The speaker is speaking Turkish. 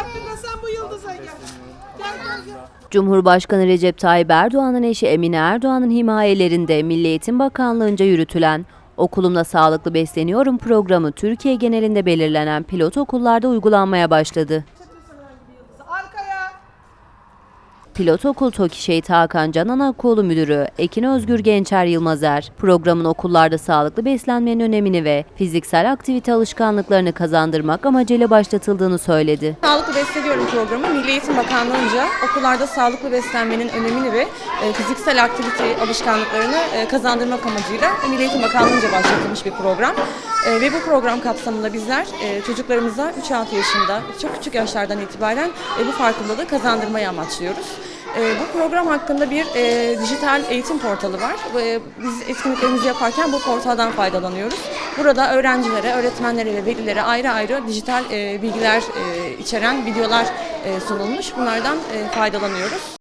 Hakkında sen bu yıldıza gel. Gel gel gel. Cumhurbaşkanı Recep Tayyip Erdoğan'ın eşi Emine Erdoğan'ın himayelerinde Milli Eğitim Bakanlığı'nca yürütülen Okulumda Sağlıklı Besleniyorum programı Türkiye genelinde belirlenen pilot okullarda uygulanmaya başladı. Pilot Okul TOKİ Şehit Hakan Can Anaokulu Müdürü Ekin Özgür Gençer Yılmazer, programın okullarda sağlıklı beslenmenin önemini ve fiziksel aktivite alışkanlıklarını kazandırmak amacıyla başlatıldığını söyledi. Sağlıklı Besleniyorum programı Milli Eğitim Bakanlığı'nca okullarda sağlıklı beslenmenin önemini ve e, fiziksel aktivite alışkanlıklarını e, kazandırmak amacıyla Milli Eğitim Bakanlığı'nca başlatılmış bir program. E, ve bu program kapsamında bizler e, çocuklarımıza 3-6 yaşında, çok küçük yaşlardan itibaren e, bu farkındalığı kazandırmayı amaçlıyoruz. E, bu program hakkında bir e, dijital eğitim portalı var. E, biz etkinliklerimizi yaparken bu portaldan faydalanıyoruz. Burada öğrencilere, öğretmenlere ve velilere ayrı ayrı dijital e, bilgiler e, içeren videolar e, sunulmuş. Bunlardan e, faydalanıyoruz.